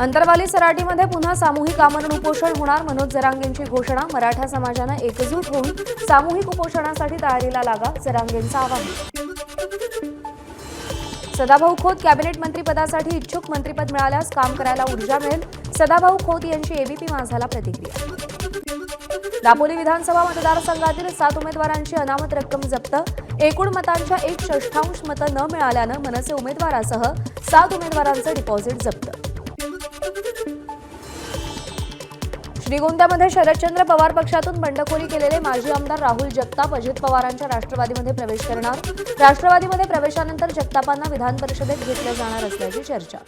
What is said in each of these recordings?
अंतरवाली सराटीमध्ये पुन्हा सामूहिक आमरण उपोषण होणार. मनोज जरांगेंची घोषणा. मराठा समाजानं एकजूट होऊन सामूहिक उपोषणासाठी तयारीला लागा जरांगेंचं आवाहन. सदाभाऊ खोत कॅबिनेट मंत्रीपदासाठी इच्छुक मंत्रीपद मिळाल्यास काम करायला ऊर्जा मिळेल. सदाभाऊ खोत यांची एबीपी माझाला प्रतिक्रिया. दापोली विधानसभा मतदारसंघातील सात उमेदवारांची अनामत रक्कम जप्त. एकूण मतांच्या एक षष्ठांश मतं न मिळाल्यानं मनसे उमेदवारासह सात उमेदवारांचं डिपॉझिट जप्त. श्रीगोंद्यामध्ये शरदचंद्र पवार पक्षातून बंडखोरी केलेले माजी आमदार राहुल जगताप अजित पवारांच्या राष्ट्रवादीमध्ये प्रवेश करणार. राष्ट्रवादीमध्ये प्रवेशानंतर जगतापांना विधान परिषदेत घेतलं जाणार असल्याची चर्चा.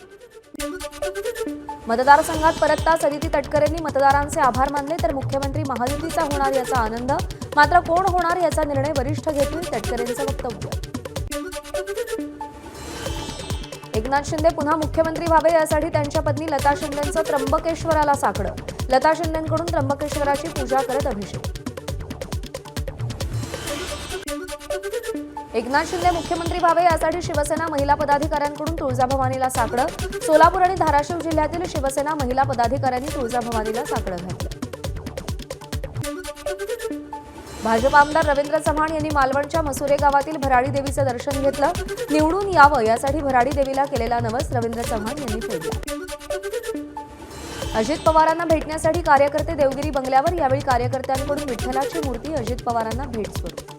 मतदारसंघात परतता सदिती तटकरेंनी मतदारांचे आभार मानले तर मुख्यमंत्री महायुतीचा होणार याचा आनंद. मात्र कोण होणार याचा निर्णय वरिष्ठ घेतील तटकरेंचं वक्तव्य. एकनाथ शिंदे पुन्हा मुख्यमंत्री व्हावे यासाठी त्यांच्या पत्नी लता शिंदेंचं त्र्यंबकेश्वराला साकडं. लता शिंदेंकडून त्र्यंबकेश्वराची पूजा करत अभिषेक. एकनाथ शिंदे मुख्यमंत्री व्हावे यासाठी शिवसेना महिला पदाधिकाऱ्यांकडून तुळजाभवानीला साकडं. सोलापूर आणि धाराशिव जिल्ह्यातील शिवसेना महिला पदाधिकाऱ्यांनी तुळजाभवानीला साकडं घातलं. भाजप आमदार रवींद्र चव्हाण यांनी मालवणच्या मसुरे गावातील भराडी देवीचं दर्शन घेतलं. निवडून यावं यासाठी भराडी देवीला केलेला नवस रवींद्र चव्हाण यांनी फेडला. अजित पवारांना भेटण्यासाठी कार्यकर्ते देवगिरी बंगल्यावर यावेळी कार्यकर्त्यांकडून विठ्ठलाची मूर्ती अजित पवारांना भेट स्वरूप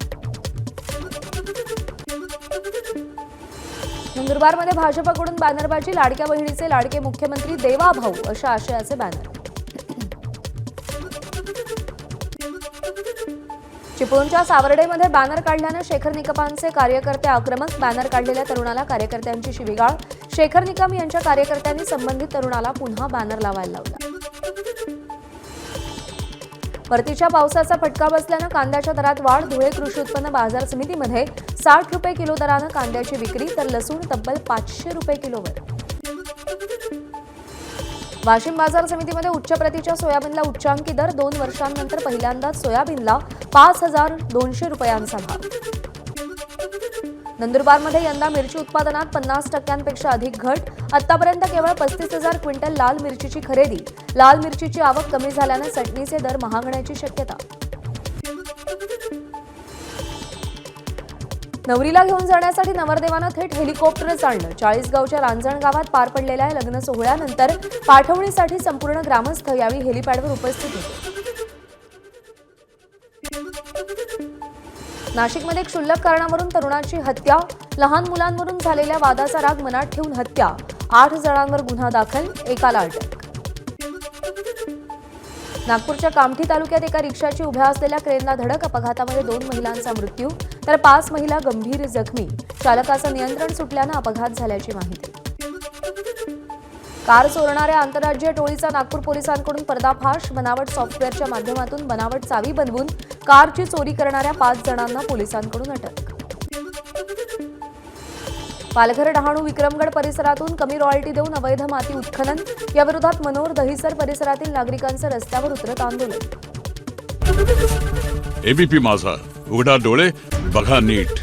नंदुरबारमध्ये भाजपाकडून बॅनरबाजी लाडक्या बहिणीचे लाडके मुख्यमंत्री देवा भाऊ अशा आशयाचे बॅनर. चिपळूणच्या सावर्डेमध्ये बॅनर काढल्यानं शेखर निकपांचे कार्यकर्ते आक्रमक बॅनर काढलेल्या तरुणाला कार्यकर्त्यांची शिवीगाळ. शेखर निकम यांच्या कार्यकर्त्यांनी संबंधित तरुणाला पुन्हा बॅनर लावायला लावला. परतीच्या पावसाचा फटका बसल्यानं कांद्याच्या दरात वाढ धुळे कृषी उत्पन्न बाजार समितीमध्ये साठ रुपये किलो दरानं कांद्याची विक्री तर लसूण तब्बल पाचशे रुपये किलोवर वाशिम बाजार समितीमध्ये उच्च प्रतीच्या सोयाबीनला उच्चांकी दर दोन वर्षांनंतर पहिल्यांदाच सोयाबीनला पाच हजार दोनशे रुपयांचा भाव. नंदुरबारमध्ये यंदा मिरची उत्पादनात पन्नास टक्क्यांपेक्षा अधिक घट. आतापर्यंत केवळ पस्तीस हजार क्विंटल लाल मिरचीची खरेदी. लाल मिरचीची आवक कमी झाल्यानं चटणीचे दर महागण्याची शक्यता. नवरीला घेऊन जाण्यासाठी नवरदेवानं थेट हेलिकॉप्टरच आणलं चाळीसगावच्या रांजण गावात पार पडलेल्या या लग्न सोहळ्यानंतर पाठवणीसाठी संपूर्ण ग्रामस्थ यावेळी हेलिपॅडवर उपस्थित होते. नाशिकमध्ये क्षुल्लक कारणावरून तरुणाची हत्या लहान मुलांवरून झालेल्या वादाचा राग मनात ठेवून हत्या. आठ जणांवर गुन्हा दाखल एकाला अटक. नागपूरच्या कामठी तालुक्यात एका रिक्षाची उभ्या असलेल्या क्रेनला धडक अपघातामध्ये दोन महिलांचा मृत्यू तर पाच महिला गंभीर जखमी. चालकाचं नियंत्रण सुटल्यानं अपघात झाल्याची माहिती. कार चोरणाऱ्या आंतरराज्यीय टोळीचा नागपूर पोलिसांकडून पर्दाफाश. बनावट सॉफ्टवेअरच्या माध्यमातून बनावट चावी बनवून कारची चोरी करणाऱ्या पाच जणांना पोलिसांकडून अटक. पालघर डहाणू विक्रमगड परिसरातून कमी रॉयल्टी देऊन अवैध माती उत्खनन याविरोधात मनोहर दहिसर परिसरातील नागरिकांचं रस्त्यावर उतरत आंदोलन. एबीपी माझा उघडा डोळे बघा नीट.